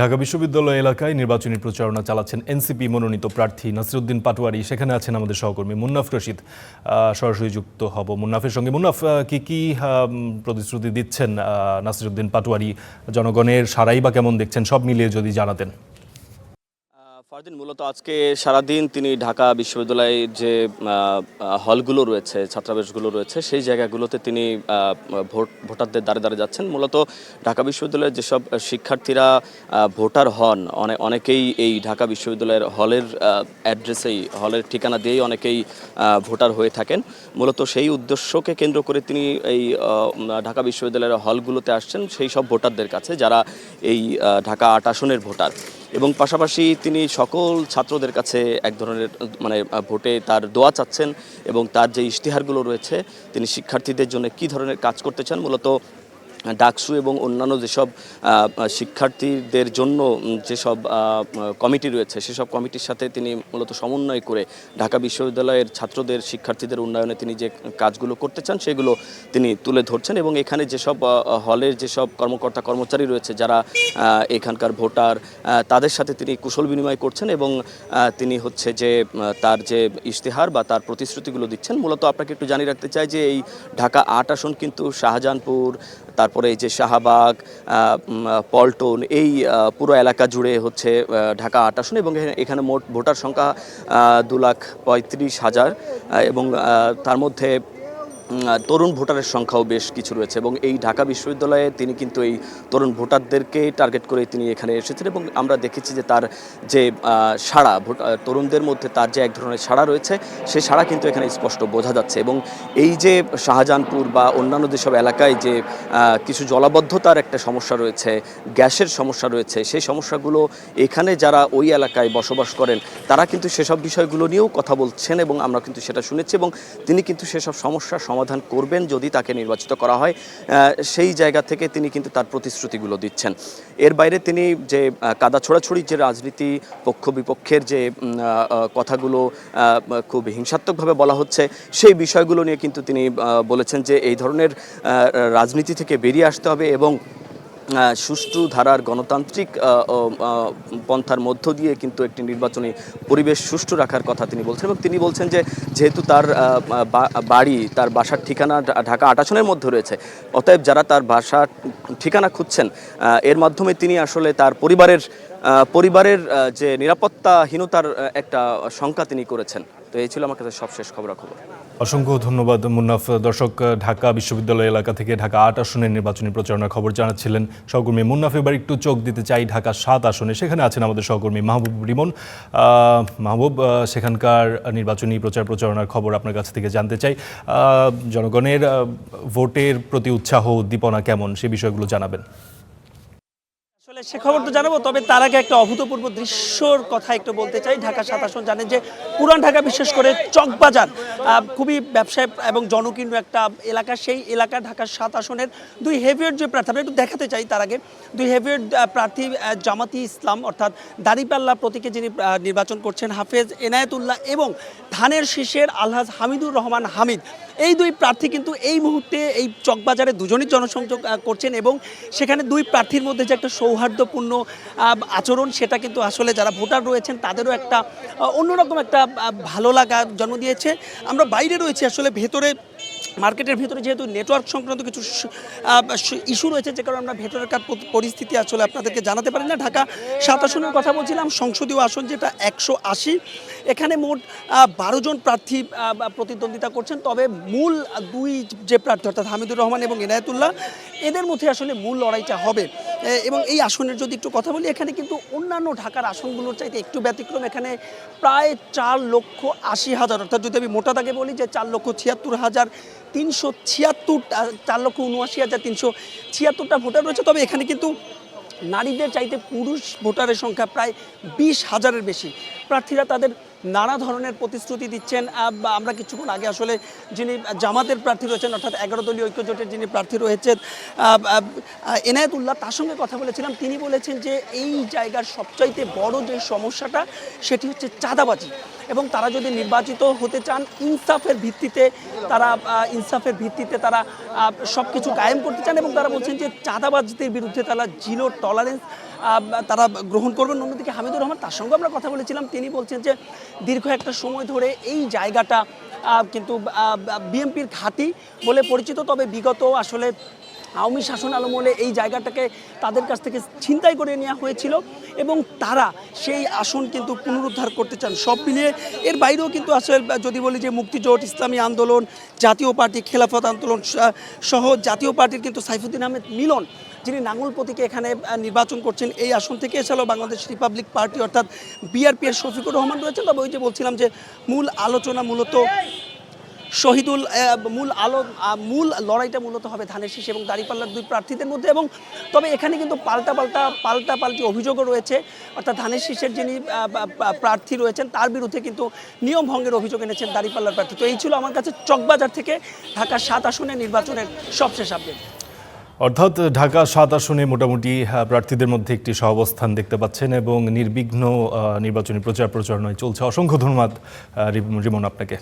ঢাকা বিশ্ববিদ্যালয় এলাকায় নির্বাচনী প্রচারণা চালাচ্ছেন এনসিপি মনোনীত প্রার্থী নাসিরুদ্দিন পাটোয়ারি। সেখানে আছেন আমাদের সহকর্মী মুন্নাফ রশিদ। সরাসরি যুক্ত হব মুন্নাফের সঙ্গে। মুন্নাফ কি কি প্রতিশ্রুতি দিচ্ছেন নাসিরুদ্দিন পাটোয়ারি? জনগণের সারাই বা কেমন দেখছেন? সব মিলিয়ে যদি জানাতেন। ফারদিন মূলত আজকে সারাদিন তিনি ঢাকা বিশ্ববিদ্যালয়ের যে হলগুলো রয়েছে, ছাত্রাবাসগুলো রয়েছে, সেই জায়গাগুলোতে তিনি ভোট, ভোটারদের দ্বারে দ্বারে যাচ্ছেন। মূলত ঢাকা বিশ্ববিদ্যালয়ের যেসব শিক্ষার্থীরা ভোটার হন অনেক অনেকেই এই ঢাকা বিশ্ববিদ্যালয়ের হলের অ্যাড্রেসেই, হলের ঠিকানা দিয়েই অনেকেই ভোটার হয়ে থাকেন। মূলত সেই উদ্দেশ্যকে কেন্দ্র করে তিনি এই ঢাকা বিশ্ববিদ্যালয়ের হলগুলোতে আসছেন সেই সব ভোটারদের কাছে, যারা এই ঢাকা আট আসনের ভোটার। এবং পাশাপাশি তিনি সকল ছাত্রদের কাছে এক ধরনের মানে ভোটে তার দোয়া চাচ্ছেন এবং তার যে ইশতেহারগুলো রয়েছে, তিনি শিক্ষার্থীদের জন্য কি ধরনের কাজ করতে চান? মূলত ডাকসু এবং অন্যান্য যেসব শিক্ষার্থীদের জন্য যেসব কমিটি রয়েছে, সেসব কমিটির সাথে তিনি মূলত সমন্বয় করে ঢাকা বিশ্ববিদ্যালয়ের ছাত্রদের, শিক্ষার্থীদের উন্নয়নে তিনি যে কাজগুলো করতে চান, সেগুলো তিনি তুলে ধরছেন এবং এখানে যেসব হলের যেসব কর্মকর্তা, কর্মচারী রয়েছে, যারা এখানকার ভোটার তাদের সাথে তিনি কুশল বিনিময় করছেন এবং তিনি হচ্ছে যে তার যে ইশতেহার বা তার প্রতিশ্রুতিগুলো দিচ্ছেন। মূলত আপনাকে একটু জানিয়ে রাখতে চাই যে এই ঢাকা আট আসন কিন্তু শাহজাহানপুর তারপরে এই যে শাহবাগ পল্টন, এই পুরো এলাকা জুড়ে হচ্ছে ঢাকা আট আসন এবং এখানে- মোট ভোটার সংখ্যা দু লাখ পঁয়ত্রিশ হাজার এবং তার মধ্যে তরুণ ভোটারের সংখ্যাও বেশ কিছু রয়েছে এবং এই ঢাকা বিশ্ববিদ্যালয়ে তিনি কিন্তু এই তরুণ ভোটারদেরকে টার্গেট করে তিনি এখানে এসেছেন এবং আমরা দেখেছি যে তার যে সাড়া তরুণদের মধ্যে তার যে এক ধরনের সাড়া রয়েছে, সে সাড়া কিন্তু এখানে স্পষ্ট বোঝা যাচ্ছে এবং এই যে শাহজাহানপুর বা অন্যান্য যেসব এলাকায় যে কিছু জলাবদ্ধতার একটা সমস্যা রয়েছে, গ্যাসের সমস্যা রয়েছে সেই সমস্যাগুলো এখানে যারা ওই এলাকায় বসবাস করেন, তারা কিন্তু সেসব বিষয়গুলো নিয়েও কথা বলছেন এবং আমরা কিন্তু সেটা শুনেছি এবং তিনি কিন্তু সেসব সমস্যার সমাধান করবেন যদি তাকে নির্বাচিত করা হয় সেই জায়গা থেকে তিনি কিন্তু তার প্রতিশ্রুতিগুলো দিচ্ছেন। এর বাইরে তিনি যে কাদা ছোড়াছড়ির যে রাজনীতি পক্ষ বিপক্ষের যে কথাগুলো খুব হিংসাত্মকভাবে বলা হচ্ছে, সেই বিষয়গুলো নিয়ে কিন্তু তিনি বলেছেন যে এই ধরনের রাজনীতি থেকে বেরিয়ে আসতে হবে এবং সুষ্ঠু ধারার গণতান্ত্রিক পন্থার মধ্য দিয়ে কিন্তু একটি নির্বাচনী পরিবেশ সুষ্ঠু রাখার কথা তিনি বলছেন এবং তিনি বলছেন যে যেহেতু তার বাড়ি, তার বাসার ঠিকানা ঢাকা আটাশনের মধ্যে রয়েছে, অতএব যারা তার বাসার ঠিকানা খুঁজছেন এর মাধ্যমে তিনি আসলে তার পরিবারের পরিবারের যে নিরাপত্তাহীনতার একটা শঙ্কা তিনি করেছেন। তো এই ছিল আমার কাছে সবশেষ খবরাখবর। অসংখ্য ধন্যবাদ মুন্নাফ। দর্শক, ঢাকা বিশ্ববিদ্যালয় এলাকা থেকে ঢাকা আট আসনের নির্বাচনী প্রচারণার খবর জানাচ্ছিলেন সহকর্মী মুন্নাফ। এবার একটু চোখ দিতে চাই ঢাকা সাত আসনে। সেখানে আছেন আমাদের সহকর্মী মাহবুব রিমন। মাহবুব সেখানকার নির্বাচনী প্রচার প্রচারণার খবর আপনার কাছ থেকে জানতে চাই। জনগণের ভোটের প্রতি উৎসাহ, উদ্দীপনা কেমন? সে বিষয়গুলো জানাবেন। আসলে সে খবর তো জানাব, তবে তার আগে একটা অভূতপূর্ব দৃশ্যর কথা একটু বলতে চাই। ঢাকা সাত আসন জানেন যে, পুরান ঢাকা বিশেষ করে চকবাজার খুবই ব্যবসায় এবং জনকীর্ণ একটা এলাকা। সেই এলাকা ঢাকার সাত আসনের দুই হেভিয়ার যে প্রার্থী, আমরা একটু দেখাতে চাই তার আগে। দুই হেভিয়ার প্রার্থী জামাতি ইসলাম, অর্থাৎ দাড়িপাল্লা প্রতীকে যিনি নির্বাচন করছেন, হাফেজ এনায়েতুল্লাহ এবং ধানের শীষের আলহাজ হামিদুর রহমান হামিদ। এই দুই প্রার্থী কিন্তু এই মুহূর্তে এই চকবাজারে দুজনই জনসংযোগ করছেন এবং সেখানে দুই প্রার্থীর মধ্যে যে একটা সৌহার্দ্যপূর্ণ আচরণ, সেটা কিন্তু আসলে যারা ভোটার রয়েছেন, তাদেরও একটা অন্যরকম একটা ভালো লাগা জন্ম দিয়েছে। আমরা বাইরে রয়েছি, আসলে ভেতরে, মার্কেটের ভেতরে যেহেতু নেটওয়ার্ক সংক্রান্ত কিছু ইস্যু রয়েছে, যে কারণে আমরা ভেতরের পরিস্থিতি আসলে আপনাদেরকে জানাতে পারি না। ঢাকা সাত আসনের কথা বলছিলাম, সংসদীয় আসন যেটা একশো আশি। এখানে মোট বারো জন প্রার্থী প্রতিদ্বন্দ্বিতা করছেন। তবে মূল দুই যে প্রার্থী, অর্থাৎ হামিদুর রহমান এবং এনায়েতুল্লাহ, এদের মধ্যে আসলে মূল লড়াইটা হবে। এবং এই আসনের যদি একটু কথা বলি, এখানে কিন্তু অন্যান্য ঢাকার আসনগুলোর চাইতে একটু ব্যতিক্রম। এখানে প্রায় চার লক্ষ আশি হাজার, অর্থাৎ যদি আমি মোটা দাগে বলি যে চার লক্ষ ছিয়াত্তর হাজার তিনশো ছিয়াত্তর চার লক্ষ উনআশি হাজার তিনশো ছিয়াত্তরটা ভোটার রয়েছে। তবে এখানে কিন্তু নারীদের চাইতে পুরুষ ভোটারের সংখ্যা প্রায় বিশ হাজারের বেশি। প্রার্থীরা তাদের নানা ধরনের প্রতিশ্রুতি দিচ্ছেন। আমরা কিছুক্ষণ আগে আসলে যিনি জামাতের প্রার্থী রয়েছেন, অর্থাৎ এগারো দলীয় ঐক্যজোটের যিনি প্রার্থী রয়েছেন এনায়েতুল্লাহ, তার সঙ্গে কথা বলেছিলাম। তিনি বলেছেন যে এই জায়গার সবচাইতে বড় যে সমস্যাটা, সেটি হচ্ছে চাঁদাবাজি। এবং তারা যদি নির্বাচিত হতে চান, ইনসাফের ভিত্তিতে তারা ইনসাফের ভিত্তিতে তারা সব কিছু কায়েম করতে চান এবং তারা বলছেন যে চাঁদাবাজদের বিরুদ্ধে তারা জিরো টলারেন্স তারা গ্রহণ করবেন। অন্যদিকে হামিদুর রহমান, তার সঙ্গে আমরা কথা বলেছিলাম। তিনি বলছেন যে দীর্ঘ একটা সময় ধরে এই জায়গাটা কিন্তু বিএনপির ঘাঁটি বলে পরিচিত। তবে বিগত আসলে আওয়ামী শাসন আলমলে এই জায়গাটাকে তাদের কাছ থেকে ছিনতাই করে নেওয়া হয়েছিল এবং তারা সেই আসন কিন্তু পুনরুদ্ধার করতে চান সব মিলিয়ে। এর বাইরেও কিন্তু আসলে যদি বলি যে মুক্তিজোট, ইসলামী আন্দোলন, জাতীয় পার্টি, খেলাফত আন্দোলন সহ জাতীয় পার্টির কিন্তু সাইফুদ্দিন আহমেদ মিলন যিনি নাঙ্গল প্রতীকে এখানে নির্বাচন করছেন, এই আসন থেকে এছাড়াও বাংলাদেশ রিপাবলিক পার্টি অর্থাৎ বিআরপি এর শফিকুর রহমান রয়েছেন। তবে ওই যে বলছিলাম যে মূল আলোচনা মূলত শহীদুল মূল আলো মূল লড়াইটা মূলত হবে ধানের শীষ এবং দাঁড়িপাল্লার দুই প্রার্থীদের মধ্যে এবং তবে এখানে কিন্তু পাল্টা পাল্টা পাল্টা পাল্টি অভিযোগও রয়েছে। অর্থাৎ ধানের শীষের যিনি প্রার্থী রয়েছেন, তার বিরুদ্ধে কিন্তু নিয়ম ভঙ্গের অভিযোগ এনেছেন দাঁড়িপাল্লার প্রার্থী। তো এই ছিল আমার কাছে চকবাজার থেকে ঢাকার সাত আসনের নির্বাচনের সবশেষ আপডেট অর্থাৎ ঢাকা সাত আসনে মোটামুটি প্রার্থীদের মধ্যে একটি সহাবস্থান দেখতে পাচ্ছেন এবং নির্বিঘ্ন নির্বাচনী প্রচার প্রচারণায় চলছে। অসংখ্য ধন্যবাদ রিমন আপনাকে।